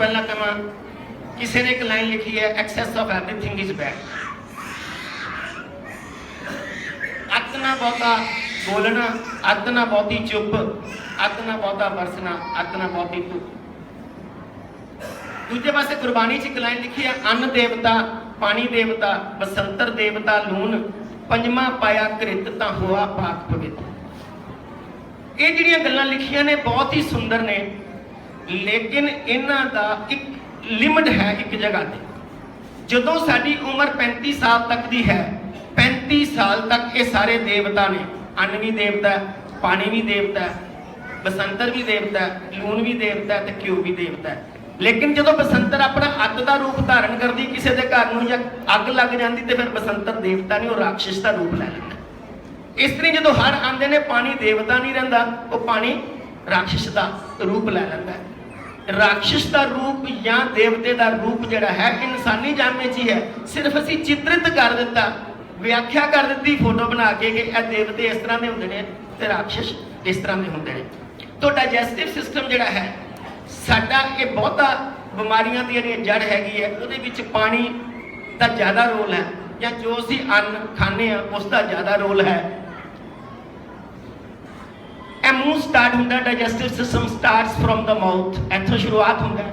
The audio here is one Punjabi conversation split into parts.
ਪਹਿਲਾਂ ਕਹਾਂ ਕਿਸੇ ਨੇ ਇੱਕ ਲਾਈਨ ਲਿਖੀ ਹੈ excess of everything is bad ਅੱਤ ਨਾ ਬਹੁਤਾ ਬੋਲਣਾ ਅੱਤ ਨਾ ਬਹੁਤੀ ਚੁੱਪ ਅੱਤ ਨਾ ਬਹੁਤਾ ਵਰਸਣਾ ਅੱਤ ਨਾ ਬਹੁਤੀ ਧੁੱਪ। ਦੂਜੇ ਪਾਸੇ ਗੁਰਬਾਣੀ 'ਚ ਇੱਕ ਲਾਈਨ ਲਿਖੀ ਹੈ, ਅੰਨ ਦੇਵਤਾ, ਪਾਣੀ ਦੇਵਤਾ, ਬਸੰਤਰ ਦੇਵਤਾ, ਲੂਣ, ਪੰਜਵਾਂ ਪਾਇਆ ਕ੍ਰਿਤ ਤਾਂ ਹੋਆ ਪਾਕ ਪਵਿੱਤ ਇਹ ਜਿਹੜੀਆਂ ਗੱਲਾਂ ਲਿਖੀਆਂ ਨੇ, ਬਹੁਤ ਹੀ ਸੁੰਦਰ ਨੇ। ਲੇਕਿਨ ਇਹਨਾਂ ਦਾ ਇੱਕ ਲਿਮਟ ਹੈ ਇੱਕ ਜਗ੍ਹਾ ਤੇ। ਜਦੋਂ ਸਾਡੀ ਉਮਰ 35 ਸਾਲ ਤੱਕ ਦੀ ਹੈ 35 ਸਾਲ ਤੱਕ ਇਹ ਸਾਰੇ ਦੇਵਤਾ ਨੇ। ਅੰਨ ਵੀ ਦੇਵਤਾ ਪਾਣੀ ਵੀ ਦੇਵਤਾ ਬਸੰਤਰ ਵੀ ਦੇਵਤਾ ਲੂਣ ਵੀ ਦੇਵਤਾ ਹੈ ਤੇ ਘਿਓ ਵੀ ਦੇਵਤਾ ਲੇਕਿਨ ਜਦੋਂ ਬਸੰਤਰ ਆਪਣਾ ਅੱਗ ਦਾ ਰੂਪ ਧਾਰਨ ਕਰਦੀ ਕਿਸੇ ਦੇ ਘਰ ਨੂੰ ਜਾਂ ਅੱਗ ਲੱਗ ਜਾਂਦੀ ਤੇ ਫਿਰ ਬਸੰਤਰ ਦੇਵਤਾ ਨਹੀਂ ਉਹ ਰਾਖਸ਼ ਦਾ ਰੂਪ ਲੈ ਲੈਂਦਾ। ਇਸ ਤਰ੍ਹਾਂ ਜਦੋਂ ਹਰ ਆਉਂਦੇ ਨੇ ਪਾਣੀ ਦੇਵਤਾ ਨਹੀਂ ਰਹਿੰਦਾ, ਉਹ ਪਾਣੀ ਰਾਖਸ਼ ਦਾ ਰੂਪ ਲੈ ਲੈਂਦਾ ਰਾਖਸ਼ ਦਾ ਰੂਪ ਜਾਂ ਦੇਵਤੇ ਦਾ ਰੂਪ ਜਿਹੜਾ ਹੈ, ਇਨਸਾਨੀ ਜਾਮੇ 'ਚ ਹੀ ਹੈ। ਸਿਰਫ ਅਸੀਂ ਚਿਤਰਿਤ ਕਰ ਦਿੱਤਾ, ਵਿਆਖਿਆ ਕਰ ਦਿੱਤੀ ਫੋਟੋ ਬਣਾ ਕੇ ਕਿ ਇਹ ਦੇਵਤੇ ਇਸ ਤਰ੍ਹਾਂ ਦੇ ਹੁੰਦੇ ਨੇ ਤੇ ਰਾਖਸ਼ ਇਸ ਤਰ੍ਹਾਂ ਦੇ ਹੁੰਦੇ ਨੇ। ਤੋਂ ਡਾਈਜੈਸਟਿਵ ਸਿਸਟਮ ਜਿਹੜਾ ਹੈ, ਸਾਡਾ ਇਹ ਬਹੁਤਾ ਬਿਮਾਰੀਆਂ ਦੀ ਜਿਹੜੀ ਜੜ ਹੈਗੀ ਹੈ, ਉਹਦੇ ਵਿੱਚ ਪਾਣੀ ਦਾ ਜ਼ਿਆਦਾ ਰੋਲ ਹੈ ਜਾਂ ਜੋ ਅਸੀਂ ਅੰਨ ਖਾਂਦੇ ਆ ਉਸ ਦਾ ਜ਼ਿਆਦਾ ਰੋਲ ਹੈ। ਇਹ ਮੂੰਹ ਸਟਾਰਟ ਹੁੰਦਾ digestive system starts from the mouth ਇੱਥੋਂ ਸ਼ੁਰੂਆਤ ਹੁੰਦਾ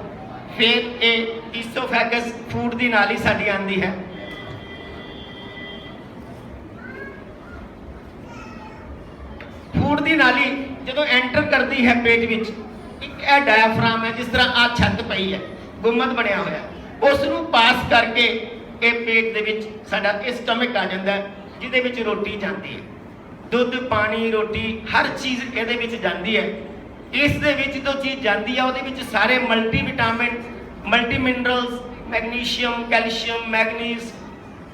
ਫਿਰ ਇਹ ਈਸੋਫੈਗਸ ਫੂਡ ਦੀ ਨਾਲੀ ਸਾਡੀ ਆਂਦੀ ਹੈ। ਫੂਡ ਦੀ ਨਾਲੀ ਜਦੋਂ ਐਂਟਰ ਕਰਦੀ ਹੈ ਪੇਟ ਵਿੱਚ, ਇੱਕ ਇਹ ਡਾਇਫਰਾਮ ਹੈ, ਜਿਸ ਤਰ੍ਹਾਂ ਆ ਛੱਤ ਪਈ ਹੈ ਗੁੰਮਤ ਬਣਿਆ ਹੋਇਆ। ਉਸ ਨੂੰ ਪਾਸ ਕਰਕੇ ਇਹ ਪੇਟ ਦੇ ਵਿੱਚ ਸਾਡਾ ਇਹ ਸਟਮਕ ਆ ਜਾਂਦਾ ਜਿਹਦੇ ਵਿੱਚ ਰੋਟੀ ਜਾਂਦੀ ਹੈ। ਦੁੱਧ, ਪਾਣੀ, ਰੋਟੀ, ਹਰ ਚੀਜ਼ ਇਹਦੇ ਵਿੱਚ ਜਾਂਦੀ ਹੈ। ਇਸ ਦੇ ਵਿੱਚ ਜੋ ਚੀਜ਼ ਜਾਂਦੀ ਹੈ ਉਹਦੇ ਵਿੱਚ ਸਾਰੇ multi vitamin multi minerals magnesium calcium manganese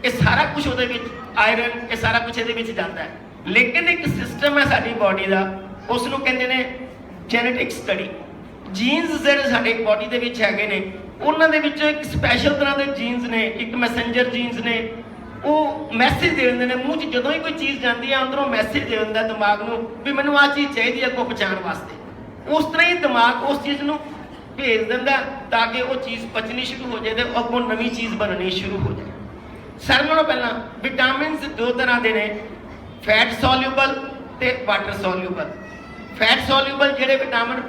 ਇਹ ਸਾਰਾ ਕੁਝ ਉਹਦੇ ਵਿੱਚ ਆਇਰਨ ਇਹ ਸਾਰਾ ਕੁਝ ਇਹਦੇ ਵਿੱਚ ਜਾਂਦਾ ਹੈ। ਲੇਕਿਨ ਇੱਕ ਸਿਸਟਮ ਹੈ ਸਾਡੀ ਬਾਡੀ ਦਾ ਉਸ ਨੂੰ ਕਹਿੰਦੇ ਨੇ ਜੈਨੇਟਿਕ ਸਟੱਡੀ ਜੀਨਸ ਜਿਹੜੇ ਸਾਡੇ ਬਾਡੀ ਦੇ ਵਿੱਚ ਹੈਗੇ ਨੇ, ਉਹਨਾਂ ਦੇ ਵਿੱਚੋਂ ਇੱਕ ਸਪੈਸ਼ਲ ਤਰ੍ਹਾਂ ਦੇ ਜੀਨਸ ਨੇ, ਇੱਕ ਮੈਸੇਂਜਰ ਜੀਨਸ ਨੇ ਉਹ ਮੈਸੇਜ ਦੇ ਦਿੰਦੇ ਨੇ, ਮੂੰਹ 'ਚ ਜਦੋਂ ਹੀ ਕੋਈ ਚੀਜ਼ ਜਾਂਦੀ ਹੈ ਅੰਦਰੋਂ ਮੈਸੇਜ ਦੇ ਦਿੰਦਾ ਦਿਮਾਗ ਨੂੰ ਵੀ ਮੈਨੂੰ ਆਹ ਚੀਜ਼ ਚਾਹੀਦੀ ਹੈ ਅੱਗੋਂ ਪਹੁੰਚਾਉਣ ਵਾਸਤੇ। ਉਸ ਤਰ੍ਹਾਂ ਹੀ ਦਿਮਾਗ ਉਸ ਚੀਜ਼ ਨੂੰ ਭੇਜ ਦਿੰਦਾ ਤਾਂ ਕਿ ਉਹ ਚੀਜ਼ ਪਚਣੀ ਸ਼ੁਰੂ ਹੋ ਜਾਏ ਤੇ ਅੱਗੋਂ ਨਵੀਂ ਚੀਜ਼ ਬਣਨੀ ਸ਼ੁਰੂ ਹੋ ਜਾਏ। ਸਾਰਿਆਂ ਨਾਲੋਂ ਪਹਿਲਾਂ ਵਿਟਾਮਿਨਸ ਦੋ ਤਰ੍ਹਾਂ ਦੇ ਨੇ ਫੈਟ ਸੋਲਿਊਬਲ ਤੇ ਵਾਟਰ ਸੋਲਿਊਬਲ ਫੈਟ ਸੋਲਿਊਬਲ ਜਿਹੜੇ ਵਿਟਾਮਿਨ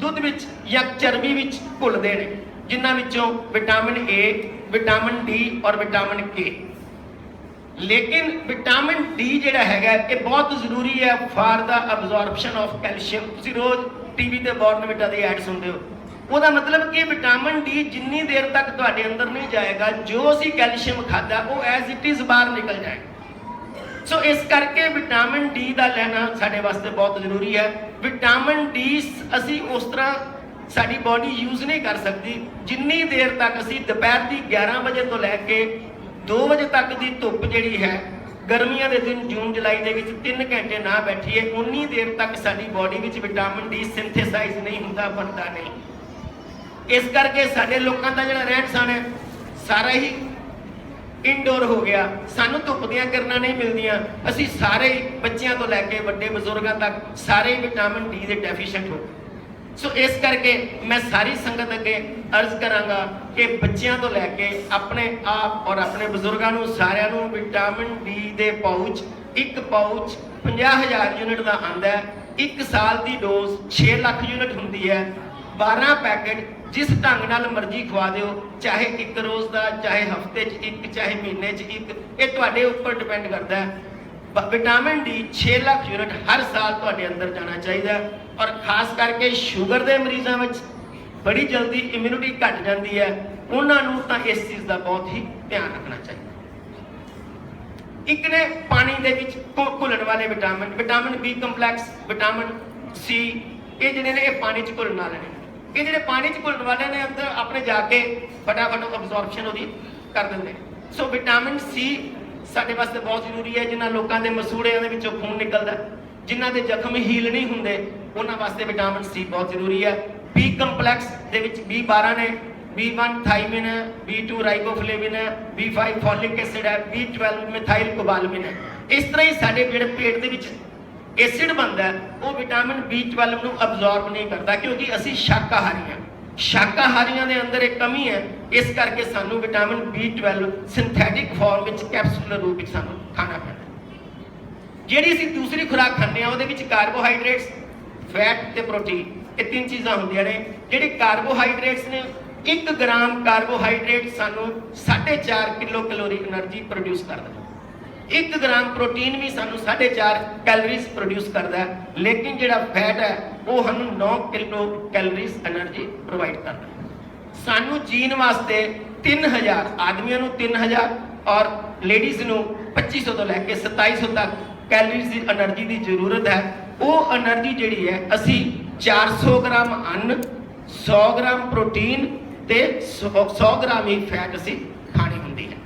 ਦੁੱਧ ਵਿੱਚ ਜਾਂ ਚਰਬੀ ਵਿੱਚ ਘੁਲਦੇ ਨੇ, ਜਿਨ੍ਹਾਂ ਵਿੱਚੋਂ ਵਿਟਾਮਿਨ ਏ ਵਿਟਾਮਿਨ ਡੀ ਔਰ ਵਿਟਾਮਿਨ ਕੇ ਲੇਕਿਨ ਵਿਟਾਮਿਨ ਡੀ ਜਿਹੜਾ ਹੈਗਾ, ਇਹ ਬਹੁਤ ਜ਼ਰੂਰੀ ਹੈ। For the absorption of calcium ਤੁਸੀਂ ਰੋਜ਼ ਟੀਵੀ ਤੇ ਬੋਰਨਵਿਟਾ ਦੀ ਐਡ ਸੁਣਦੇ ਹੋ। ਉਹਦਾ ਮਤਲਬ ਕਿ ਵਿਟਾਮਿਨ ਡੀ ਜਿੰਨੀ ਦੇਰ ਤੱਕ ਤੁਹਾਡੇ ਅੰਦਰ ਨਹੀਂ ਜਾਏਗਾ, ਜੋ ਅਸੀਂ ਕੈਲਸ਼ੀਅਮ ਖਾਦਾ ਉਹ ਐਜ਼ ਇਟ ਇਜ਼ ਬਾਹਰ ਨਿਕਲ ਜਾਏਗਾ। ਸੋ ਇਸ ਕਰਕੇ ਵਿਟਾਮਿਨ ਡੀ ਦਾ ਲੈਣਾ ਸਾਡੇ ਵਾਸਤੇ ਬਹੁਤ ਜ਼ਰੂਰੀ ਹੈ। ਵਿਟਾਮਿਨ ਡੀ ਅਸੀਂ ਉਸ ਤਰ੍ਹਾਂ ਸਾਡੀ ਬਾਡੀ ਯੂਜ਼ ਨਹੀਂ ਕਰ ਸਕਦੀ। ਜਿੰਨੀ ਦੇਰ ਤੱਕ ਅਸੀਂ ਦੁਪਹਿਰ ਦੀ 11 ਵਜੇ ਤੋਂ ਲੈ ਕੇ 2 ਵਜੇ ਤੱਕ ਦੀ ਧੁੱਪ ਜਿਹੜੀ ਹੈ, ਗਰਮੀਆਂ ਦੇ ਦਿਨ ਜੂਨ, ਜੁਲਾਈ ਦੇ ਵਿੱਚ 3 ਘੰਟੇ ਨਾ ਬੈਠੀਏ ਉਨੀ ਦੇਰ ਤੱਕ ਸਾਡੀ ਬਾਡੀ ਵਿੱਚ ਵਿਟਾਮਿਨ ਡੀ ਸਿੰਥੇਸਾਈਜ਼ ਨਹੀਂ ਹੁੰਦਾ, ਬਣਦਾ ਨਹੀਂ। ਇਸ ਕਰਕੇ ਸਾਡੇ ਲੋਕਾਂ ਦਾ ਜਿਹੜਾ ਰਹਿਣ ਸਹਿਣ ਹੈ, ਸਾਰਾ ਹੀ ਇਨਡੋਰ ਹੋ ਗਿਆ। ਸਾਨੂੰ ਧੁੱਪ ਦੀਆਂ ਕਿਰਨਾਂ ਨਹੀਂ ਮਿਲਦੀਆਂ। ਅਸੀਂ ਸਾਰੇ ਬੱਚਿਆਂ ਤੋਂ ਲੈ ਕੇ ਵੱਡੇ ਬਜ਼ੁਰਗਾਂ ਤੱਕ ਸਾਰੇ ਹੀ ਵਿਟਾਮਿਨ ਡੀ ਦੇ ਡੈਫੀਸ਼ੀਐਂਟ ਹੋ ਗਏ। ਸੋ ਇਸ ਕਰਕੇ ਮੈਂ ਸਾਰੀ ਸੰਗਤ ਅੱਗੇ ਅਰਜ਼ ਕਰਾਂਗਾ ਕਿ ਬੱਚਿਆਂ ਤੋਂ ਲੈ ਕੇ ਆਪਣੇ ਆਪ ਔਰ ਆਪਣੇ ਬਜ਼ੁਰਗਾਂ ਨੂੰ, ਸਾਰਿਆਂ ਨੂੰ ਵਿਟਾਮਿਨ ਡੀ ਦੇ ਪਾਊਚ, ਇੱਕ ਪਾਊਚ 50000 ਯੂਨਿਟ ਦਾ ਆਂਦਾ ਹੈ। ਇੱਕ ਸਾਲ ਦੀ ਡੋਜ਼ 6 ਲੱਖ ਯੂਨਿਟ ਹੁੰਦੀ ਹੈ। 12 ਪੈਕੇਟ ਜਿਸ ਢੰਗ ਨਾਲ ਮਰਜ਼ੀ ਖਵਾ ਦਿਓ, ਚਾਹੇ ਇੱਕ ਰੋਜ਼ ਦਾ, ਚਾਹੇ ਹਫ਼ਤੇ 'ਚ ਇੱਕ, ਚਾਹੇ ਮਹੀਨੇ 'ਚ ਇੱਕ, ਇਹ ਤੁਹਾਡੇ ਉੱਪਰ ਡਿਪੈਂਡ ਕਰਦਾ ਹੈ। ਵਿਟਾਮਿਨ ਡੀ 6 ਲੱਖ ਯੂਨਿਟ ਹਰ ਸਾਲ ਤੁਹਾਡੇ ਅੰਦਰ ਜਾਣਾ ਚਾਹੀਦਾ ਹੈ। ਔਰ ਖਾਸ ਕਰਕੇ ਸ਼ੂਗਰ ਦੇ ਮਰੀਜ਼ਾਂ ਵਿੱਚ ਬੜੀ ਜਲਦੀ ਇਮਿਊਨਿਟੀ ਘਟ ਜਾਂਦੀ ਹੈ। ਉਹਨਾਂ ਨੂੰ ਤਾਂ ਇਸ ਚੀਜ਼ ਦਾ ਬਹੁਤ ਹੀ ਧਿਆਨ ਰੱਖਣਾ ਚਾਹੀਦਾ। ਇੱਕ ਨੇ ਪਾਣੀ ਦੇ ਵਿੱਚ ਘੁ- ਘੁਲਣ ਵਾਲੇ vitamin vitamin B complex vitamin C ਇਹ ਜਿਹੜੇ ਨੇ, ਇਹ ਪਾਣੀ 'ਚ ਘੁਲਣ ਵਾਲੇ ਨੇ। ਇਹ ਜਿਹੜੇ ਪਾਣੀ 'ਚ ਘੁਲਣ ਵਾਲੇ ਨੇ, ਅੰਦਰ ਆਪਣੇ ਜਾ ਕੇ ਫਟਾਫਟ ਅਬਜ਼ੌਰਪਸ਼ਨ ਉਹਦੀ ਕਰ ਦਿੰਦੇ ਸੋ ਵਿਟਾਮਿਨ ਸੀ ਸਾਡੇ ਵਾਸਤੇ ਬਹੁਤ ਜ਼ਰੂਰੀ ਹੈ। ਜਿਨ੍ਹਾਂ ਲੋਕਾਂ ਦੇ ਮਸੂੜਿਆਂ ਦੇ ਵਿੱਚੋਂ ਖੂਨ ਨਿਕਲਦਾ ਜਿਨ੍ਹਾਂ ਦੇ ਜ਼ਖਮ ਹੀਲ ਨਹੀਂ ਹੁੰਦੇ ਉਹਨਾਂ ਵਾਸਤੇ ਵਿਟਾਮਿਨ ਸੀ ਬਹੁਤ ਜ਼ਰੂਰੀ ਹੈ। ਬੀ ਕੰਪਲੈਕਸ ਦੇ ਵਿੱਚ B12 ਨੇ B1 ਥਾਈਮਿਨ ਹੈ B2 ਰਾਈਬੋਫਲੇਵਿਨ ਹੈ B5 ਫੋਲਿਕ ਐਸਿਡ ਹੈ B12 ਮਿਥਾਈਲ ਕੋਬਾਲਮਿਨ ਹੈ। ਇਸ ਤਰ੍ਹਾਂ ਹੀ ਸਾਡੇ ਜਿਹੜੇ ਪੇਟ ਦੇ ਵਿੱਚ ਐਸਿਡ ਬਣਦਾ ਉਹ ਵਿਟਾਮਿਨ B12 ਨੂੰ ਅਬਜ਼ੌਰਬ ਨਹੀਂ ਕਰਦਾ ਕਿਉਂਕਿ ਅਸੀਂ ਸ਼ਾਕਾਹਾਰੀ ਹਾਂ। ਸ਼ਾਕਾਹਾਰੀਆਂ ਦੇ ਅੰਦਰ ਇਹ ਕਮੀ ਹੈ, ਇਸ ਕਰਕੇ ਸਾਨੂੰ ਵਿਟਾਮਿਨ B12 ਸਿੰਥੈਟਿਕ ਫਾਰਮ ਵਿੱਚ ਕੈਪਸੂਲਰ ਰੂਪ ਵਿੱਚ ਸਾਨੂੰ ਖਾਣਾ ਪੈਂਦਾ ਜਿਹੜੀ ਅਸੀਂ ਦੂਸਰੀ ਖੁਰਾਕ ਖਾਂਦੇ ਆ ਉਹਦੇ ਵਿੱਚ ਕਾਰਬੋਹਾਈਡਰੇਟਸ ਫੈਟ ਤੇ ਪ੍ਰੋਟੀਨ ਇਹ ਤਿੰਨ ਚੀਜ਼ਾਂ ਹੁੰਦੀਆਂ ਨੇ, ਜਿਹੜੇ ਕਾਰਬੋਹਾਈਡਰੇਟਸ ਨੇ 1 ਗ੍ਰਾਮ ਕਾਰਬੋਹਾਈਡਰੇਟ ਸਾਨੂੰ 4.5 ਕਿਲੋ ਕੈਲੋਰੀ એનર્ਜੀ ਪ੍ਰੋਡਿਊਸ ਕਰਦਾ ਹੈ। 1 ਗ੍ਰਾਮ ਪ੍ਰੋਟੀਨ ਵੀ ਸਾਨੂੰ 4.5 ਕੈਲਰੀਜ਼ ਪ੍ਰੋਡਿਊਸ ਕਰਦਾ ਹੈ, ਲੇਕਿਨ ਜਿਹੜਾ ਫੈਟ ਹੈ, ਉਹ ਸਾਨੂੰ 9 ਕਿਲੋ ਕੈਲਰੀਜ਼ એનર્ਜੀ ਪ੍ਰੋਵਾਈਡ ਕਰਦਾ ਹੈ। ਸਾਨੂੰ ਜੀਨ ਵਾਸਤੇ 3000 ਆਦਮੀਆਂ ਨੂੰ 3000 ਔਰ ਲੇਡੀਜ਼ ਨੂੰ 2500 ਤੋਂ ਲੈ ਕੇ 2700 ਤੱਕ ਕੈਲਰੀਜ਼ ਦੀ એનર્ਜੀ ਦੀ ਜ਼ਰੂਰਤ ਹੈ, ਉਹ એનર્ਜੀ ਜਿਹੜੀ ਹੈ, ਅਸੀਂ 400 ਗ੍ਰਾਮ ਅੰਨ 100 ਗ੍ਰਾਮ ਪ੍ਰੋਟੀਨ ਤੇ 100 ਗ੍ਰਾਮ ਹੀ ਫੈਟ ਅਸੀਂ ਖਾਣੀ ਹੁੰਦੀ ਹੈ।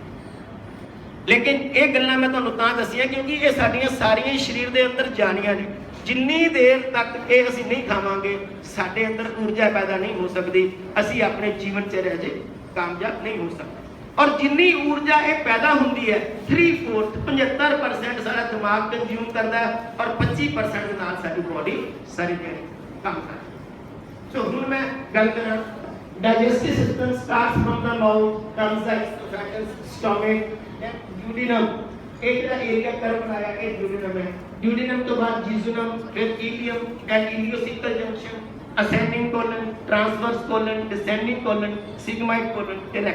ਲੇਕਿਨ ਇਹ ਗੱਲਾਂ ਮੈਂ ਤੁਹਾਨੂੰ ਤਾਂ ਦੱਸੀਆਂ ਕਿਉਂਕਿ ਇਹ ਸਾਡੀਆਂ ਸਾਰੀਆਂ ਹੀ ਸਰੀਰ ਦੇ ਅੰਦਰ ਜਾਣੀਆਂ ਨੇ। ਜਿੰਨੀ ਦੇਰ ਤੱਕ ਇਹ ਅਸੀਂ ਨਹੀਂ ਖਾਵਾਂਗੇ, ਸਾਡੇ ਅੰਦਰ ਊਰਜਾ ਪੈਦਾ ਨਹੀਂ ਹੋ ਸਕਦੀ, ਅਸੀਂ ਆਪਣੇ ਜੀਵਨ 'ਚ ਰਹਿ ਜੇ ਕਾਮਯਾਬ ਨਹੀਂ ਹੋ ਸਕਦੇ। ਔਰ ਜਿੰਨੀ ਊਰਜਾ ਇਹ ਪੈਦਾ ਹੁੰਦੀ ਹੈ 3/4 75% ਸਾਡਾ ਦਿਮਾਗ ਕੰਜ਼ਿਊਮ ਕਰਦਾ ਹੈ ਔਰ 25% ਨਾਲ ਸਾਡੀ ਬੋਡੀ ਸਾਰੀ ਜਿਹੜੀ ਕੰਮ ਕਰਦੀ ਸੋ ਹੁਣ ਮੈਂ ਗੱਲ ਕਰਾਂ digestive system starts from the mouth comes like esophagus stomach then duodenum ਇਹ ਜਿਹੜਾ ਏਰੀਆ ਕਰਵ ਬਣਾਇਆ ਇਹ duodenum ਹੈ duodenum ਤੋਂ ਬਾਅਦ jejunum ਫਿਰ ileum and ileocecal junction ascending colon transverse colon descending colon sigmoid colon ਤੇ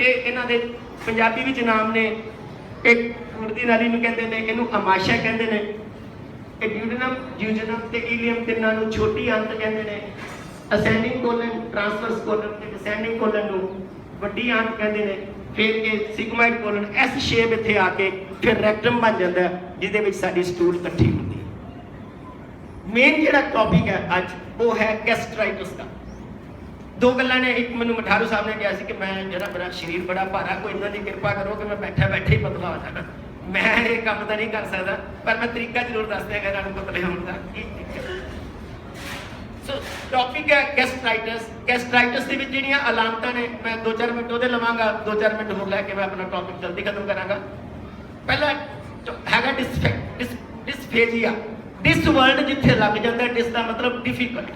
ਇਹ ਇਹਨਾਂ ਦੇ ਪੰਜਾਬੀ ਵਿੱਚ ਨਾਮ ਨੇ ਇੱਕ ਗੁਰਦੀ ਨਾਲੀ ਨੂੰ ਕਹਿੰਦੇ ਨੇ, ਇਹਨੂੰ ਅਮਾਸ਼ਾ ਕਹਿੰਦੇ ਨੇ, ਇਹ ਡਿਊਡਨਮ ਜਿਊਜਨਮ ਤੇ ਇਲੀਅਮ ਤਿੰਨਾਂ ਨੂੰ ਛੋਟੀ ਅੰਤ ਕਹਿੰਦੇ ਨੇ ਅਸੈਂਡਿੰਗ ਕੋਲਨ ਟ੍ਰਾਂਸਵਰਸ ਕੋਲਨ ਤੇ ਡਿਸੈਂਡਿੰਗ ਕੋਲਨ ਨੂੰ ਵੱਡੀ ਅੰਤ ਕਹਿੰਦੇ ਨੇ, ਫਿਰ ਇਹ ਸਿਗਮਾਈਡ ਕੋਲਨ ਐਸ ਸ਼ੇਪ ਇੱਥੇ ਆ ਕੇ ਫਿਰ ਰੈਕਟਮ ਬਣ ਜਾਂਦਾ ਜਿਹਦੇ ਵਿੱਚ ਸਾਡੀ ਸਟੂਲ ਇਕੱਠੀ ਹੁੰਦੀ ਹੈ। ਮੇਨ ਜਿਹੜਾ ਟੌਪਿਕ ਹੈ ਅੱਜ, ਉਹ ਹੈ ਗੈਸਟ੍ਰਾਈਟਿਸ ਦਾ। ਦੋ ਗੱਲਾਂ ਨੇ, ਇੱਕ ਮੈਨੂੰ ਮਠਾਰੂ ਸਾਹਿਬ ਨੇ ਕਿਹਾ ਸੀ ਕਿ ਮੈਂ ਜਿਹੜਾ ਮੇਰਾ ਸਰੀਰ ਬੜਾ ਭਾਰਾ, ਕੋਈ ਇਹਨਾਂ ਦੀ ਕਿਰਪਾ ਕਰੋ ਕਿ ਮੈਂ ਬੈਠਾ ਬੈਠਾ ਹੀ ਪਤਲਾ ਹੋ ਜਾਣਾ। ਮੈਂ ਇਹ ਕੰਮ ਤਾਂ ਨਹੀਂ ਕਰ ਸਕਦਾ, ਪਰ ਮੈਂ ਤਰੀਕਾ ਜ਼ਰੂਰ ਦੱਸ ਦਿਆਂਗਾ ਇਹਨਾਂ ਨੂੰ ਪਤਲੇ ਹੋਣ ਦਾ। ਸੋ ਟੌਪਿਕ ਹੈ ਗੈਸਟ੍ਰਾਈਟਿਸ ਗੈਸਟ੍ਰਾਈਟਿਸ ਦੇ ਵਿੱਚ ਜਿਹੜੀਆਂ ਅਲਾਮਤਾਂ ਨੇ, ਮੈਂ 2-4 ਮਿੰਟ ਉਹਦੇ ਲਵਾਂਗਾ 2-4 ਮਿੰਟ ਹੋਰ ਲੈ ਕੇ ਮੈਂ ਆਪਣਾ ਟੌਪਿਕ ਜਲਦੀ ਖਤਮ ਕਰਾਂਗਾ। ਪਹਿਲਾ ਹੈਗਾ ਡਿਸਫੇਜੀਆ ਡਿਸ ਵਰਡ ਜਿੱਥੇ ਲੱਗ ਜਾਂਦਾ ਡਿਸ ਦਾ ਮਤਲਬ ਡਿਫਿਕਲਟ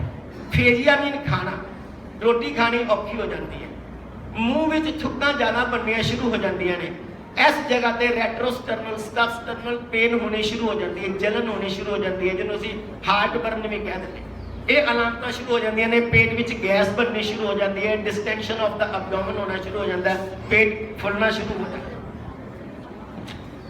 ਫੇਜੀਆ ਮੀਨ ਖਾਣਾ। ਰੋਟੀ ਖਾਣੀ ਔਖੀ ਹੋ ਜਾਂਦੀ ਹੈ। ਮੂੰਹ ਵਿੱਚ ਥੁੱਕਾਂ ਜ਼ਿਆਦਾ ਬਣਨੀਆਂ ਸ਼ੁਰੂ ਹੋ ਜਾਂਦੀਆਂ ਨੇ। ਇਸ ਜਗ੍ਹਾ ਤੇ ਰੈਟਰੋਸਟਰਨਲ ਸਟਰਨਲ ਪੇਨ ਹੋਣੀ ਸ਼ੁਰੂ ਹੋ ਜਾਂਦੀ ਹੈ, ਜਲਨ ਹੋਣੀ ਸ਼ੁਰੂ ਹੋ ਜਾਂਦੀ ਹੈ, ਜਿਹਨੂੰ ਅਸੀਂ ਹਾਰਟ ਬਰਨ ਵੀ ਕਹਿ ਦਿੰਦੇ ਇਹ ਅਲਾਮਤਾਂ ਸ਼ੁਰੂ ਹੋ ਜਾਂਦੀਆਂ ਨੇ, ਪੇਟ ਵਿੱਚ ਗੈਸ ਬਣਨੀ ਸ਼ੁਰੂ ਹੋ ਜਾਂਦੀ ਹੈ ਡਿਸਟੈਂਸ਼ਨ ਆਫ ਦਾ ਐਬਡੋਮਨ ਹੋਣਾ ਸ਼ੁਰੂ ਹੋ ਜਾਂਦਾ ਹੈ, ਪੇਟ ਫੁੱਲਣਾ ਸ਼ੁਰੂ ਹੋ ਜਾਂਦਾ ਹੈ।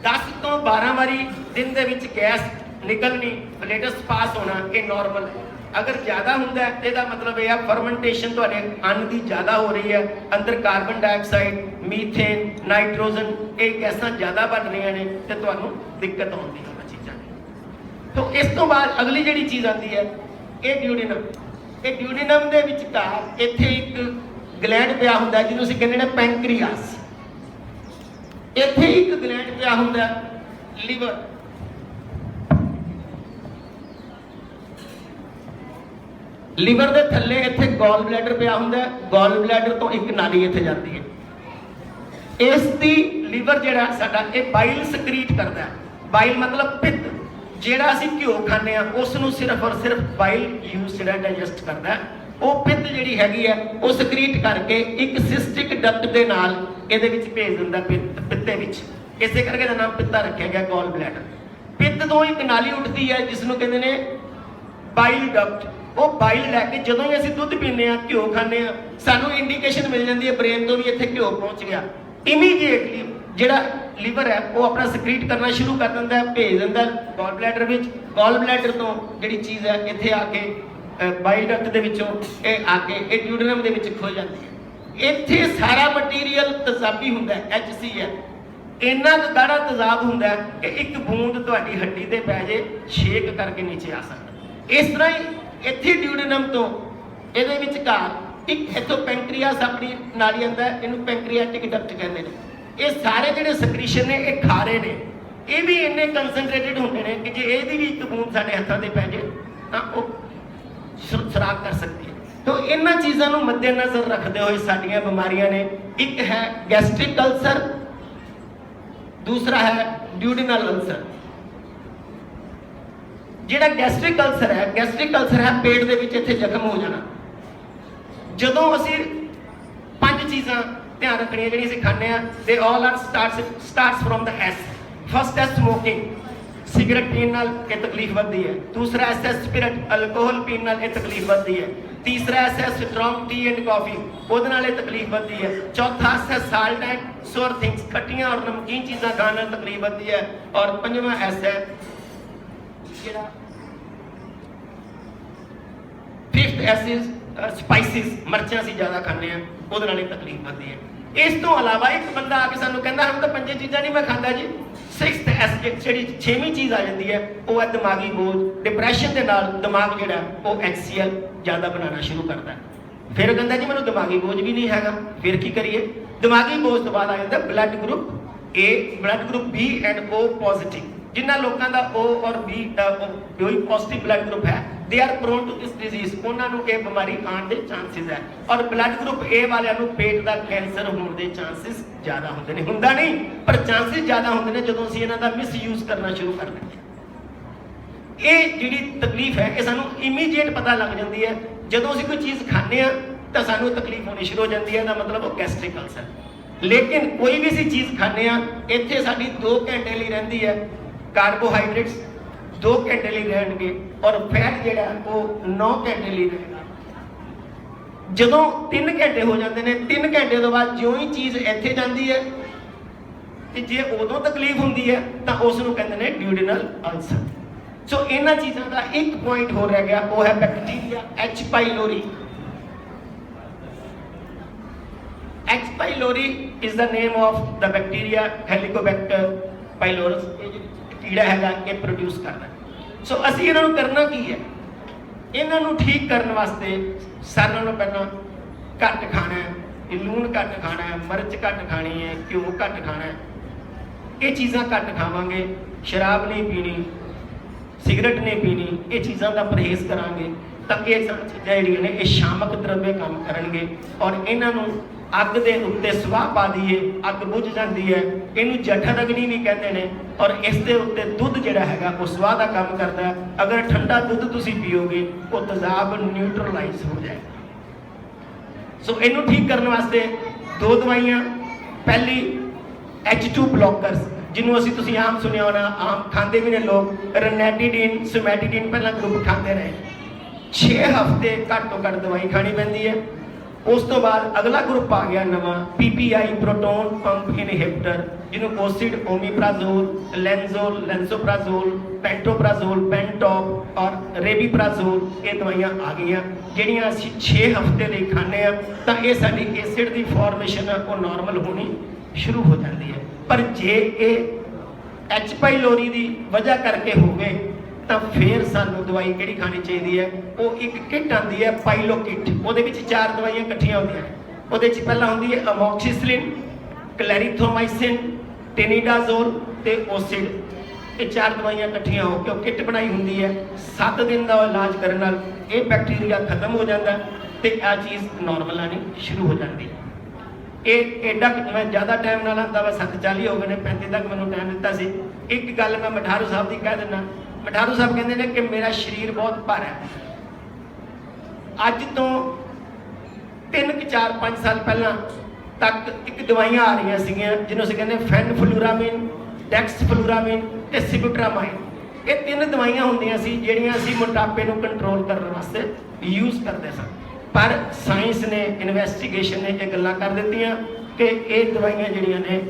10 ਤੋਂ 12 ਵਾਰੀ ਦਿਨ ਦੇ ਵਿੱਚ ਗੈਸ ਨਿਕਲਣੀ ਬਲੇਡਸ ਪਾਸ ਹੋਣਾ, ਇਹ ਨਾਰਮਲ ਹੈ। ਅਗਰ ਜ਼ਿਆਦਾ ਹੁੰਦਾ ਹੈ ਇਹਦਾ ਮਤਲਬ ਇਹ ਆ ਫਰਮੈਂਟੇਸ਼ਨ ਤੁਹਾਡੇ ਅੰਨ ਦੀ ਜ਼ਿਆਦਾ ਹੋ ਰਹੀ ਹੈ, ਅੰਦਰ ਕਾਰਬਨ ਡਾਈਆਕਸਾਈਡ ਮੀਥੇਨ ਨਾਈਟ੍ਰੋਜਨ ਇਹ ਗੈਸਾਂ ਜ਼ਿਆਦਾ ਬਣ ਰਹੀਆਂ ਨੇ ਤੇ ਤੁਹਾਨੂੰ ਦਿੱਕਤ ਆਉਂਦੀ ਹੈ ਉਹਨਾਂ ਚੀਜ਼ਾਂ ਦੀ ਤੋਂ ਇਸ ਤੋਂ ਬਾਅਦ ਅਗਲੀ ਜਿਹੜੀ ਚੀਜ਼ ਆਉਂਦੀ ਹੈ, ਇਹ ਡਿਊਡੇਨਮ ਇਹ ਡਿਊਡੇਨਮ ਦੇ ਵਿਚਕਾਰ ਇੱਥੇ ਇੱਕ ਗਲੈਂਡ ਪਿਆ ਹੁੰਦਾ, ਜਿਹਨੂੰ ਅਸੀਂ ਕਹਿੰਦੇ ਨੇ ਪੈਂਕ੍ਰੀਆਸ ਇੱਥੇ ਇੱਕ ਗਲੈਂਡ ਪਿਆ ਹੁੰਦਾ ਲੀਵਰ ਲੀਵਰ ਦੇ ਥੱਲੇ ਇੱਥੇ ਗੋਲ ਬਲੈਡਰ ਪਿਆ ਹੁੰਦਾ ਗੋਲ ਬਲੈਡਰ ਤੋਂ ਇੱਕ ਨਾਲੀ ਇੱਥੇ ਜਾਂਦੀ ਹੈ। ਇਸ ਦੀ ਲੀਵਰ ਜਿਹੜਾ ਸਾਡਾ, ਇਹ ਬਾਈਲ ਸਕਰੀਟ ਕਰਦਾ ਹੈ। ਬਾਈਲ ਮਤਲਬ ਪਿੱਤ। ਜਿਹੜਾ ਅਸੀਂ ਘਿਓ ਖਾਂਦੇ ਆ ਉਸ ਨੂੰ ਸਿਰਫ ਔਰ ਸਿਰਫ ਬਾਈਲ ਯੂਜ਼ ਜਿਹੜਾ ਡਾਈਜੈਸਟ ਕਰਦਾ ਉਹ ਪਿੱਤ ਜਿਹੜੀ ਹੈਗੀ ਹੈ, ਉਹ ਸਕਰੀਟ ਕਰਕੇ ਇੱਕ ਸਿਸਟਿਕ ਡਕਟ ਦੇ ਨਾਲ ਇਹਦੇ ਵਿੱਚ ਭੇਜ ਦਿੰਦਾ ਪਿੱਤ, ਪਿੱਤੇ ਵਿੱਚ। ਇਸੇ ਕਰਕੇ ਇਹਦਾ ਨਾਮ ਪਿੱਤਾ ਰੱਖਿਆ ਗਿਆ ਗੋਲ ਬਲੈਡਰ ਪਿੱਤ ਤੋਂ ਇੱਕ ਨਾਲੀ ਉੱਠਦੀ ਹੈ ਜਿਸ ਨੂੰ ਕਹਿੰਦੇ ਨੇ ਬਾਈਲ ਡਕਟ ਉਹ ਬਾਈਲ ਲੈ ਕੇ ਜਦੋਂ ਵੀ ਅਸੀਂ ਦੁੱਧ ਪੀਂਦੇ ਆ ਘਿਓ ਖਾਂਦੇ ਆ ਸਾਨੂੰ ਇੰਡੀਕੇਸ਼ਨ ਮਿਲ ਜਾਂਦੀ ਹੈ ਬ੍ਰੇਨ ਤੋਂ ਵੀ ਇੱਥੇ ਘਿਓ ਪਹੁੰਚ ਗਿਆ। ਇਮੀਡੀਏਟਲੀ ਜਿਹੜਾ ਲੀਵਰ ਹੈ, ਉਹ ਆਪਣਾ ਸਕਰੀਟ ਕਰਨਾ ਸ਼ੁਰੂ ਕਰ ਦਿੰਦਾ ਹੈ, ਭੇਜ ਦਿੰਦਾ ਗਾਲ ਬਲੈਡਰ ਵਿੱਚ। ਗਾਲ ਬਲੈਡਰ ਤੋਂ ਜਿਹੜੀ ਚੀਜ਼ ਹੈ, ਇੱਥੇ ਆ ਕੇ ਬਾਈਲ ਡਕਟ ਦੇ ਵਿੱਚੋਂ ਇਹ ਆ ਕੇ, ਇਹ ਡਿਊਡਨਮ ਦੇ ਵਿੱਚ ਖੁੱਲ ਜਾਂਦੀ ਹੈ। ਇੱਥੇ ਸਾਰਾ ਮਟੀਰੀਅਲ ਤਜ਼ਾਬੀ ਹੁੰਦਾ ਹੈ HCl ਇੰਨਾ ਕੁ ਗਾੜਾ ਤਜ਼ਾਬ ਹੁੰਦਾ ਹੈ ਕਿ ਇੱਕ ਬੂੰਦ ਤੁਹਾਡੀ ਹੱਡੀ ਤੇ ਪੈ ਜੇ ਛੇਕ ਕਰਕੇ ਨੀਚੇ ਆ ਸਕਦਾ ਇਸ ਤਰ੍ਹਾਂ ਹੀ ਇੱਥੇ ਡਿਊਡਨਮ ਤੋਂ ਇਹਦੇ ਵਿਚਕਾਰ ਇੱਕ ਇੱਥੋਂ ਪੈਂਕਰੀਆਸ ਆਪਣੀ ਨਾਲੀ ਆਂਦਾ ਇਹਨੂੰ ਪੈਂਕਰੀਆਟਿਕ ਡਕਟ ਕਹਿੰਦੇ ਨੇ। ਇਹ ਸਾਰੇ ਜਿਹੜੇ ਸਕ੍ਰੀਸ਼ਨ ਨੇ, ਇਹ ਖਾਰੇ ਨੇ। ਇਹ ਵੀ ਇੰਨੇ ਕਨਸੈਂਟਰੇਟਡ ਹੁੰਦੇ ਨੇ ਕਿ ਜੇ ਇਹਦੀ ਵੀ ਇੱਕ ਬੂੰਦ ਸਾਡੇ ਹੱਥਾਂ ਤੇ ਪੈ ਜੇ, ਤਾਂ ਉਹ ਸੁਰ- ਸੁਰਾਖ ਕਰ ਸਕਦੀ ਹੈ। ਤੋਂ ਇਹਨਾਂ ਚੀਜ਼ਾਂ ਨੂੰ ਮੱਦੇਨਜ਼ਰ ਰੱਖਦੇ ਹੋਏ ਸਾਡੀਆਂ ਬਿਮਾਰੀਆਂ ਨੇ। ਇੱਕ ਹੈ ਗੈਸਟ੍ਰਿਕ ਅਲਸਰ ਦੂਸਰਾ ਹੈ ਡਿਊਡਨਲ ਅਲਸਰ ਜਿਹੜਾ ਗੈਸਟ੍ਰਿਕ ਅਲਸਰ ਹੈ ਗੈਸਟ੍ਰਿਕ ਅਲਸਰ ਹੈ, ਪੇਟ ਦੇ ਵਿੱਚ ਇੱਥੇ ਜ਼ਖਮ ਹੋ ਜਾਣਾ। ਜਦੋਂ ਅਸੀਂ ਪੰਜ ਚੀਜ਼ਾਂ ਧਿਆਨ ਰੱਖਣੀਆਂ ਜਿਹੜੀਆਂ ਅਸੀਂ ਖਾਂਦੇ ਆ they all are starts starts firm the S first ਹੈ ਸਮੋਕਿੰਗ ਸਿਗਰਟ ਪੀਣ ਨਾਲ ਇਹ ਤਕਲੀਫ ਵੱਧਦੀ ਹੈ। ਦੂਸਰਾ ਐਸ ਹੈ ਸਪਿਰਿਟ ਅਲਕੋਹਲ ਪੀਣ ਨਾਲ ਇਹ ਤਕਲੀਫ ਵੱਧਦੀ ਹੈ। ਤੀਸਰਾ ਐਸ ਹੈ ਸਟਰੋਂਗ ਟੀ ਐਂਡ ਕਾਫੀ ਉਹਦੇ ਨਾਲ ਇਹ ਤਕਲੀਫ ਵੱਧਦੀ ਹੈ। ਚੌਥਾ ਐਸ ਹੈ ਸਾਲਟ ਐਂਡ ਸੋਰ ਥਿੰਗਸ ਖੱਟੀਆਂ ਔਰ ਨਮਕੀਨ ਚੀਜ਼ਾਂ ਖਾਣ ਨਾਲ ਤਕਲੀਫ ਵੱਧਦੀ ਹੈ। ਔਰ ਪੰਜਵਾਂ ਐਸ ਹੈ ਜਿਹੜਾ ਫਿਫਥ ਐਸਿਸ ਸਪਾਈਸਿਸ ਮਿਰਚਾਂ ਅਸੀਂ ਜ਼ਿਆਦਾ ਖਾਂਦੇ ਆ ਉਹਦੇ ਨਾਲ ਇਹ ਤਕਲੀਫ ਵੱਧਦੀ ਹੈ। ਇਸ ਤੋਂ ਇਲਾਵਾ ਇੱਕ ਬੰਦਾ ਆ ਕੇ ਸਾਨੂੰ ਕਹਿੰਦਾ ਹਮ ਤਾਂ ਪੰਜੇ ਚੀਜ਼ਾਂ ਨਹੀਂ ਮੈਂ ਖਾਂਦਾ ਜੀ। ਸਿਕਸਥ ਐਸ ਜਿਹੜੀ ਛੇਵੀਂ ਚੀਜ਼ ਆ ਜਾਂਦੀ ਹੈ, ਉਹ ਹੈ ਦਿਮਾਗੀ ਬੋਝ ਡਿਪਰੈਸ਼ਨ ਦੇ ਨਾਲ ਦਿਮਾਗ ਜਿਹੜਾ, ਉਹ ਐਕਸੀਐਲ ਜ਼ਿਆਦਾ ਬਣਾਉਣਾ ਸ਼ੁਰੂ ਕਰਦਾ ਫਿਰ ਕਹਿੰਦਾ, ਜੀ, ਮੈਨੂੰ ਦਿਮਾਗੀ ਬੋਝ ਵੀ ਨਹੀਂ ਹੈਗਾ। ਫਿਰ ਕੀ ਕਰੀਏ? ਦਿਮਾਗੀ ਬੋਝ ਤੋਂ ਬਾਅਦ ਆ ਜਾਂਦਾ blood group A blood group B and O positive ਜਿਨ੍ਹਾਂ ਲੋਕਾਂ ਦਾ O ਔਰ B ਦਾ ਕੋਈ ਪੋਜ਼ਿਟਿਵ ਬਲੱਡ ਗਰੁੱਪ ਹੈ they are prone to this disease ਉਹਨਾਂ ਨੂੰ ਇਹ ਬਿਮਾਰੀ ਆਉਣ ਦੇ ਚਾਂਸਸ ਹੈ। ਔਰ ਬਲੱਡ ਗਰੁੱਪ A ਵਾਲਿਆਂ ਨੂੰ ਪੇਟ ਦਾ ਕੈਂਸਰ ਹੋਣ ਦੇ ਚਾਂਸਸ ਜ਼ਿਆਦਾ ਹੁੰਦੇ ਨੇ। ਹੁੰਦਾ ਨਹੀਂ, ਪਰ ਚਾਂਸਸ ਜ਼ਿਆਦਾ ਹੁੰਦੇ ਨੇ ਜਦੋਂ ਅਸੀਂ ਇਹਨਾਂ ਦਾ ਮਿਸਯੂਜ਼ ਕਰਨਾ ਸ਼ੁਰੂ ਕਰ ਦਿੰਦੇ ਇਹ ਜਿਹੜੀ ਤਕਲੀਫ ਹੈ, ਇਹ ਸਾਨੂੰ ਇਮੀਡੀਏਟ ਪਤਾ ਲੱਗ ਜਾਂਦੀ ਹੈ। ਜਦੋਂ ਅਸੀਂ ਕੋਈ ਚੀਜ਼ ਖਾਂਦੇ ਆ ਤਾਂ ਸਾਨੂੰ ਤਕਲੀਫ ਹੋਣੀ ਸ਼ੁਰੂ ਹੋ ਜਾਂਦੀ ਹੈ। ਇਹਦਾ ਮਤਲਬ ਉਹ ਗੈਸਟ੍ਰਿਕ ਅਲਸਰ ਲੇਕਿਨ ਕੋਈ ਵੀ ਅਸੀਂ ਚੀਜ਼ ਖਾਂਦੇ ਆ ਇੱਥੇ ਸਾਡੀ 2 ਘੰਟੇ ਲਈ ਰਹਿੰਦੀ ਹੈ। ਕਾਰਬੋਹਾਈਡਰੇਟਸ 2 ਘੰਟੇ ਲਈ ਰਹਿਣਗੇ ਔਰ ਫੈਟ ਜਿਹੜਾ ਉਹ 9 ਘੰਟੇ ਲਈ ਰਹੇਗਾ। ਜਦੋਂ 3 ਘੰਟੇ ਹੋ ਜਾਂਦੇ ਨੇ 3 ਘੰਟੇ ਤੋਂ ਬਾਅਦ ਜਿਉਂ ਹੀ ਚੀਜ਼ ਇੱਥੇ ਜਾਂਦੀ ਹੈ ਤੇ ਜੇ ਉਦੋਂ ਤਕਲੀਫ ਹੁੰਦੀ ਹੈ, ਤਾਂ ਉਸ ਨੂੰ ਕਹਿੰਦੇ ਨੇ ਡਿਊਡਿਨਲ ਅਲਸਰ ਸੋ ਇਹਨਾਂ ਚੀਜ਼ਾਂ ਦਾ ਇੱਕ ਪੁਆਇੰਟ ਹੋਰ ਰਹਿ ਗਿਆ, ਉਹ ਹੈ bacteria H pylori H pylori is the name of the bacteria Helicobacter pylorus ਕੀੜਾ ਹੈਗਾ ਇਹ ਪ੍ਰੋਡਿਊਸ ਕਰਦਾ ਸੋ ਅਸੀਂ ਇਹਨਾਂ ਨੂੰ ਕਰਨਾ ਕੀ ਹੈ? ਇਹਨਾਂ ਨੂੰ ਠੀਕ ਕਰਨ ਵਾਸਤੇ ਸਾਰਿਆਂ ਨੂੰ ਪਹਿਲਾਂ ਘੱਟ ਖਾਣਾ ਹੈ, ਇਹ ਲੂਣ ਘੱਟ ਖਾਣਾ ਹੈ, ਮਿਰਚ ਘੱਟ ਖਾਣੀ ਹੈ, ਘਿਓ ਘੱਟ ਖਾਣਾ ਹੈ। ਇਹ ਚੀਜ਼ਾਂ ਘੱਟ ਖਾਵਾਂਗੇ, ਸ਼ਰਾਬ ਨਹੀਂ ਪੀਣੀ, ਸਿਗਰਟ ਨਹੀਂ ਪੀਣੀ, ਇਹ ਚੀਜ਼ਾਂ ਦਾ ਪਰਹੇਜ਼ ਕਰਾਂਗੇ, ਤਾਂ ਇਹ ਸਭ ਚੀਜ਼ਾਂ ਜਿਹੜੀਆਂ ਨੇ, ਇਹ ਸ਼ਾਮਕ ਦਰਵੇ ਕੰਮ ਕਰਨਗੇ ਔਰ ਇਹਨਾਂ ਨੂੰ ਅੱਗ ਦੇ ਉੱਤੇ ਸਵਾਹ ਪਾ ਦਈਏ, ਅੱਗ ਬੁਝ ਜਾਂਦੀ ਹੈ। ਇਹਨੂੰ ਜਠਰ ਅਗਨੀ ਵੀ ਕਹਿੰਦੇ ਨੇ ਔਰ ਇਸ ਦੇ ਉੱਤੇ ਦੁੱਧ ਜਿਹੜਾ ਹੈਗਾ, ਉਹ ਸਵਾਹ ਦਾ ਕੰਮ ਕਰਦਾ ਹੈ। ਅਗਰ ਠੰਡਾ ਦੁੱਧ ਤੁਸੀਂ ਪੀਓਗੇ, ਉਹ ਤਜ਼ਾਬ ਨਿਊਟਰਲਾਈਜ਼ ਹੋ ਜਾਏਗਾ। ਸੋ ਇਹਨੂੰ ਠੀਕ ਕਰਨ ਵਾਸਤੇ ਦੋ ਦਵਾਈਆਂ। ਪਹਿਲੀ H2 ਬਲੋਕਰਸ ਜਿਹਨੂੰ ਅਸੀਂ ਤੁਸੀਂ ਆਮ ਸੁਣਿਆ ਹੋਣਾ, ਆਮ ਖਾਂਦੇ ਵੀ ਨੇ ਲੋਕ ਰਨੈਟੀਡੀਨ ਸਮੈਟਿਡਿਨ ਪਹਿਲਾਂ ਗਰੁੱਪ ਖਾਂਦੇ ਰਹੇ। 6 ਹਫ਼ਤੇ ਘੱਟ ਤੋਂ ਘੱਟ ਦਵਾਈ ਖਾਣੀ ਪੈਂਦੀ ਹੈ। ਉਸ ਤੋਂ ਬਾਅਦ ਅਗਲਾ ਗਰੁੱਪ ਆ ਗਿਆ ਨਵਾਂ PPI ਪ੍ਰੋਟੋਨ ਪੰਪ ਇਨਹਿਬਿਟਰ, ਜਿਹਨੂੰ ਕੋਸਿਡ ਓਮੀਪ੍ਰਾਜ਼ੋਲ, ਲੈਂਜ਼ੋਲ, ਲੈਂਸੋਪ੍ਰਾਜ਼ੋਲ, ਪੈਂਟੋਪ੍ਰਾਜ਼ੋਲ, ਪੈਂਟੋਪ ਔਰ ਰੇਬੀਪ੍ਰਾਜ਼ੋਲ ਇਹ ਦਵਾਈਆਂ ਆ ਗਈਆਂ। ਜਿਹੜੀਆਂ ਅਸੀਂ 6 ਹਫ਼ਤੇ ਲਈ ਖਾਂਦੇ ਆ ਤਾਂ ਇਹ ਸਾਡੀ ਐਸਿਡ ਦੀ ਫਾਰਮੇਸ਼ਨ ਉਹ ਨਾਰਮਲ ਹੋਣੀ ਸ਼ੁਰੂ ਹੋ ਜਾਂਦੀ ਹੈ। ਪਰ ਜੇ ਇਹ ਐਚ ਪਾਈਲੋਰੀ ਦੀ ਵਜ੍ਹਾ ਕਰਕੇ ਹੋਵੇ ਤਾਂ ਫਿਰ ਸਾਨੂੰ ਦਵਾਈ ਕਿਹੜੀ ਖਾਣੀ ਚਾਹੀਦੀ ਹੈ? ਉਹ ਇੱਕ ਕਿੱਟ ਆਉਂਦੀ ਹੈ ਪਾਈਲੋ ਕਿੱਟ। ਉਹਦੇ ਵਿੱਚ ਚਾਰ ਦਵਾਈਆਂ ਇਕੱਠੀਆਂ ਹੁੰਦੀਆਂ। ਉਹਦੇ ਵਿੱਚ ਪਹਿਲਾਂ ਹੁੰਦੀ ਹੈ ਅਮੋਕਸਿਸਿਲਿਨ ਕਲੈਰੀਥੋਮਾਈਸਿਨ ਟੈਨੀਡਾਜ਼ੋਲ ਤੇ ਓਸਿਡ ਇਹ ਚਾਰ ਦਵਾਈਆਂ ਇਕੱਠੀਆਂ ਹੋ ਕੇ ਉਹ ਕਿੱਟ ਬਣਾਈ ਹੁੰਦੀ ਹੈ। 7 ਦਿਨ ਦਾ ਇਲਾਜ ਕਰਨ ਨਾਲ ਇਹ ਬੈਕਟੀਰੀਆ ਖਤਮ ਹੋ ਜਾਂਦਾ ਹੈ ਤੇ ਆ ਚੀਜ਼ ਨਾਰਮਲ ਆਣੀ ਸ਼ੁਰੂ ਹੋ ਜਾਂਦੀ। ਇਹ ਐਡਾ ਮੈਂ ਜ਼ਿਆਦਾ ਟਾਈਮ ਨਾਲ ਆਂਦਾ ਵਾ 740 ਹੋ ਗਏ ਨੇ 35 ਤੱਕ ਮੈਨੂੰ ਟਾਈਮ ਦਿੱਤਾ ਸੀ। ਇੱਕ ਗੱਲ ਮੈਂ ਮਠਾਰੂ ਸਾਹਿਬ ਦੀ ਕਹਿ ਦਿੰਦਾ ਮਠਾਰੂ ਸਾਹਿਬ ਕਹਿੰਦੇ ਨੇ ਕਿ ਮੇਰਾ ਸਰੀਰ ਬਹੁਤ ਭਾਰਾ ਹੈ। ਅੱਜ ਤੋਂ 3 ਕਿ 4 5 ਸਾਲ ਪਹਿਲਾਂ ਤੱਕ ਇੱਕ ਦਵਾਈਆਂ ਆ ਰਹੀਆਂ ਸੀਗੀਆਂ, ਜਿਹਨੂੰ ਅਸੀਂ ਕਹਿੰਦੇ ਫੈਨ ਫਲੂਰਾਮੀਨ ਡੈਕਸ ਡੈਕਸਫਲੂਰਾਮਿਨ ਤੇ ਸਿਬੂਟਰਾਮਾਈਨ। ਇਹ ਤਿੰਨ ਦਵਾਈਆਂ ਹੁੰਦੀਆਂ ਸੀ, ਜਿਹੜੀਆਂ ਅਸੀਂ ਮੋਟਾਪੇ ਨੂੰ ਕੰਟਰੋਲ ਕਰਨ ਵਾਸਤੇ ਯੂਜ਼ ਕਰਦੇ ਸਾਂ। ਪਰ ਸਾਇੰਸ ਨੇ ਇਨਵੈਸਟੀਗੇਸ਼ਨ ਨੇ ਇਹ ਗੱਲਾਂ ਕਰ ਦਿੱਤੀਆਂ ਕਿ ਇਹ ਦਵਾਈਆਂ ਜਿਹੜੀਆਂ ਨੇ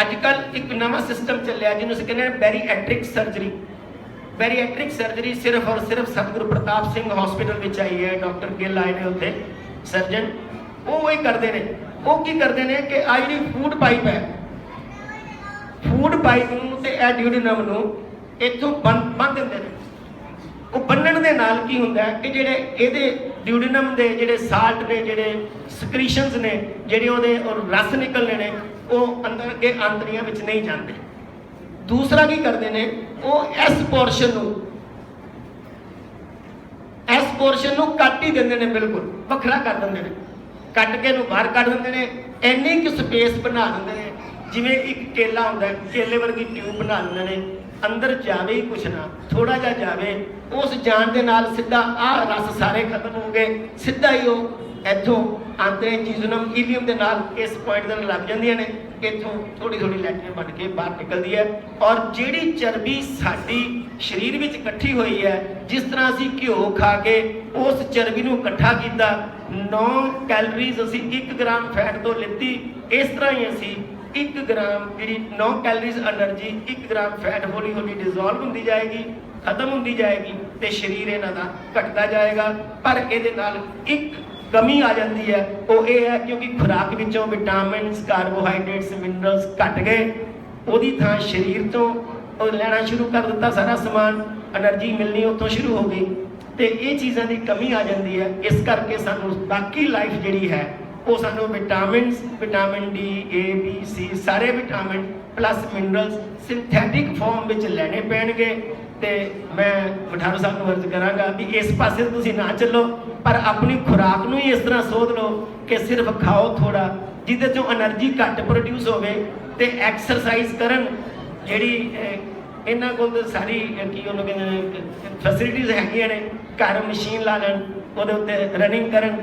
ਅੱਜ ਕੱਲ ਇੱਕ ਨਵਾਂ ਸਿਸਟਮ ਚੱਲਿਆ ਜਿਹਨੂੰ ਅਸੀਂ ਕਹਿੰਦੇ ਹਾਂ ਬੈਰੀਐਟ੍ਰਿਕ ਸਰਜਰੀ ਬੈਰੀਐਟ੍ਰਿਕ ਸਰਜਰੀ ਸਿਰਫ ਔਰ ਸਿਰਫ ਸਤਿਗੁਰੂ ਪ੍ਰਤਾਪ ਸਿੰਘ ਹਸਪੀਟਲ ਵਿੱਚ ਆਈ ਹੈ ਡਾਕਟਰ ਗਿੱਲ ਆਏ ਨੇ ਉੱਥੇ ਸਰਜਨ ਉਹ ਇਹ ਕਰਦੇ ਨੇ। ਉਹ ਕੀ ਕਰਦੇ ਨੇ ਕਿ ਆ ਜਿਹੜੀ ਫੂਡ ਪਾਈਪ ਹੈ ਫੂਡ ਪਾਈਪ ਨੂੰ ਤੇ ਇਹ ਡਿਊਡਨਮ ਨੂੰ ਇੱਥੋਂ ਬੰਨ ਬੰਨ ਦਿੰਦੇ ਨੇ। ਉਹ ਬੰਨਣ ਦੇ ਨਾਲ ਕੀ ਹੁੰਦਾ ਕਿ ਜਿਹੜੇ ਇਹਦੇ ਡਿਊਡਨਮ ਦੇ ਜਿਹੜੇ ਸਾਲਟ ਨੇ, ਜਿਹੜੇ ਸਕ੍ਰੀਸ਼ਨਸ ਨੇ, ਜਿਹੜੇ ਉਹਦੇ ਔਰ ਰਸ ਨਿਕਲਣੇ ਨੇ ਉਹ ਅੰਦਰ ਅੱਗੇ ਆਂਤੜੀਆਂ ਵਿੱਚ ਨਹੀਂ ਜਾਂਦੇ। ਦੂਸਰਾ ਕੀ ਕਰਦੇ ਨੇ? ਉਹ ਇਸ ਪੋਰਸ਼ਨ ਨੂੰ ਇਸ ਪੋਰਸ਼ਨ ਨੂੰ ਕੱਟ ਹੀ ਦਿੰਦੇ ਨੇ ਬਿਲਕੁਲ, ਵੱਖਰਾ ਕਰ ਦਿੰਦੇ ਨੇ। ਕੱਟ ਕੇ ਇਹਨੂੰ ਬਾਹਰ ਕੱਢ ਦਿੰਦੇ ਨੇ, ਇੰਨੀ ਕਿ ਸਪੇਸ ਬਣਾ ਦਿੰਦੇ ਨੇ, ਜਿਵੇਂ ਇੱਕ ਕੇਲਾ ਹੁੰਦਾ ਕੇਲੇ ਵਰਗੀ ਟਿਊਬ ਬਣਾ ਦਿੰਦੇ ਨੇ। ਅੰਦਰ ਜਾਵੇ ਹੀ ਕੁਛ ਨਾ ਥੋੜਾ ਜਿਹਾ ਜਾਵੇ, ਉਸ ਜਾਣ ਦੇ ਨਾਲ ਸਿੱਧਾ ਆਹ ਰਸ ਸਾਰੇ ਖਤਮ ਹੋ ਗਏ, ਸਿੱਧਾ ਹੀ ਉਹ ਇੱਥੋਂ ਆਂਤਰੇਜੀਜ਼ਨਮ ਹੀਲੀਅਮ ਦੇ ਨਾਲ ਇਸ ਪੁਆਇੰਟ ਦੇ ਨਾਲ ਲੱਗ ਜਾਂਦੀਆਂ ਨੇ। ਇੱਥੋਂ ਥੋੜੀ ਥੋੜੀ ਲੈਟਰ ਬਣ ਕੇ ਬਾਹਰ ਨਿਕਲਦੀ ਹੈ। ਔਰ ਜਿਹੜੀ ਚਰਬੀ ਸਾਡੀ ਸਰੀਰ ਵਿੱਚ ਇਕੱਠੀ ਹੋਈ ਹੈ, ਜਿਸ ਤਰ੍ਹਾਂ ਅਸੀਂ ਘਿਓ ਖਾ ਕੇ ਉਸ ਚਰਬੀ ਨੂੰ ਇਕੱਠਾ ਕੀਤਾ 9 ਕੈਲਰੀਜ਼ ਅਸੀਂ 1 ਗ੍ਰਾਮ ਫੈਟ ਤੋਂ ਲਿੱਤੀ, ਇਸ ਤਰ੍ਹਾਂ ਹੀ ਅਸੀਂ 1 ਗ੍ਰਾਮ ਜਿਹੜੀ 9 ਕੈਲਰੀਜ਼ એનર્ਜੀ 1 ਗ੍ਰਾਮ ਫੈਟ ਹੌਲੀ ਹੌਲੀ ਡਿਸੋਲਵ ਹੁੰਦੀ ਜਾਏਗੀ, ਖਤਮ ਹੁੰਦੀ ਜਾਏਗੀ ਤੇ ਸਰੀਰ ਇਹਨਾਂ ਦਾ ਘਟਦਾ ਜਾਏਗਾ। ਪਰ ਇਹਦੇ ਨਾਲ ਇੱਕ ਕਮੀ ਆ ਜਾਂਦੀ ਹੈ। ਉਹ ਇਹ ਹੈ ਕਿਉਂਕਿ ਖੁਰਾਕ ਵਿੱਚੋਂ ਵਿਟਾਮਿਨਸ, ਕਾਰਬੋਹਾਈਡਰੇਟਸ, ਮਿਨਰਲਸ ਘਟ ਗਏ। ਉਹਦੀ ਥਾਂ ਸਰੀਰ ਤੋਂ ਉਹ ਲੈਣਾ ਸ਼ੁਰੂ ਕਰ ਦਿੱਤਾ ਸਾਰਾ ਸਮਾਨ। એનર્ਜੀ ਮਿਲਣੀ ਉੱਥੋਂ ਸ਼ੁਰੂ ਹੋ ਗਈ। ਤੇ ਇਹ ਚੀਜ਼ਾਂ ਦੀ ਕਮੀ ਆ ਜਾਂਦੀ ਹੈ। ਇਸ ਕਰਕੇ ਸਾਨੂੰ ਬਾਕੀ ਲਾਈਫ ਜਿਹੜੀ ਹੈ, ਉਹ ਸਾਨੂੰ vitamins, vitamin D A B C ਸਾਰੇ vitamin plus minerals synthetic form ਵਿੱਚ ਲੈਣੇ ਪੈਣਗੇ। ਤੇ ਮੈਂ ਮਠਾਰੂ ਸਾਹਿਬ ਨੂੰ ਅਰਜ਼ ਕਰਾਂਗਾ ਵੀ ਇਸ ਪਾਸੇ ਤੁਸੀਂ ਨਾ ਚੱਲੋ। ਪਰ ਆਪਣੀ ਖੁਰਾਕ ਨੂੰ ਹੀ ਇਸ ਤਰ੍ਹਾਂ ਸੋਧ ਲਓ ਕਿ ਸਿਰਫ ਖਾਓ ਥੋੜਾ ਜਿਹਦੇ ਚੋਂ એનર્ਜੀ ਘੱਟ ਪ੍ਰੋਡਿਊਸ ਹੋਵੇ ਤੇ ਐਕਸਰਸਾਈਜ਼ ਕਰਨ। ਜਿਹੜੀ ਇਹਨਾਂ ਕੋਲ ਤਾਂ ਸਾਰੀ ਕੀ ਉਹਨੂੰ ਕਹਿੰਦੇ ਫੈਸਿਲਿਟੀਆਂ ਹੈਗੀਆਂ ਨੇ। ਘਰ ਮਸ਼ੀਨ ਲਾ ਲੈਣ, ਉਹਦੇ ਉੱਤੇ ਰਨਿੰਗ ਕਰਨ।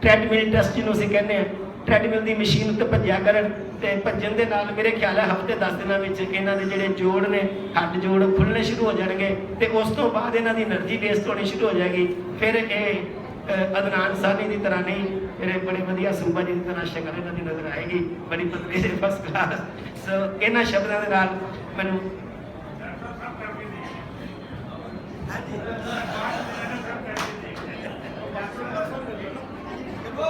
ਟ੍ਰੈਡਮਿਲ ਟੈਸਟ ਜਿਹਨੂੰ ਅਸੀਂ ਕਹਿੰਦੇ ਆ ਟ੍ਰੈਡਮਿਲ ਦੀ ਮਸ਼ੀਨ ਉੱਤੇ ਭੱਜਿਆ ਕਰਨ ਤੇ ਭੱਜਣ ਦੇ ਨਾਲ ਮੇਰੇ ਖਿਆਲ ਹੈ ਹਫ਼ਤੇ 10 ਦਿਨਾਂ ਵਿੱਚ ਇਹਨਾਂ ਦੇ ਜਿਹੜੇ ਜੋੜ ਨੇ, ਹੱਡ ਜੋੜ ਖੁੱਲਣੇ ਸ਼ੁਰੂ ਹੋ ਜਾਣਗੇ ਤੇ ਉਸ ਤੋਂ ਬਾਅਦ ਇਹਨਾਂ ਦੀ એનર્ਜੀ ਵੇਸਟ ਹੋਣੀ ਸ਼ੁਰੂ ਹੋ ਜਾਏਗੀ। ਫਿਰ ਇਹ ਅਦਨਾਨ ਸਾਨੀ ਦੀ ਤਰ੍ਹਾਂ ਨਹੀਂ ਮੇਰੇ ਬੜੇ ਵਧੀਆ ਸੁਭਾ ਜੀ ਦੀ ਤਰ੍ਹਾਂ ਸ਼ਕਲ ਇਹਨਾਂ ਦੀ ਨਜ਼ਰ ਆਏਗੀ। ਬੜੀ ਪਤਲੀ ਦੇ ਫਸਟ ਕਲਾਸ ਸੋ ਇਹਨਾਂ ਸ਼ਬਦਾਂ ਦੇ ਨਾਲ ਮੈਨੂੰ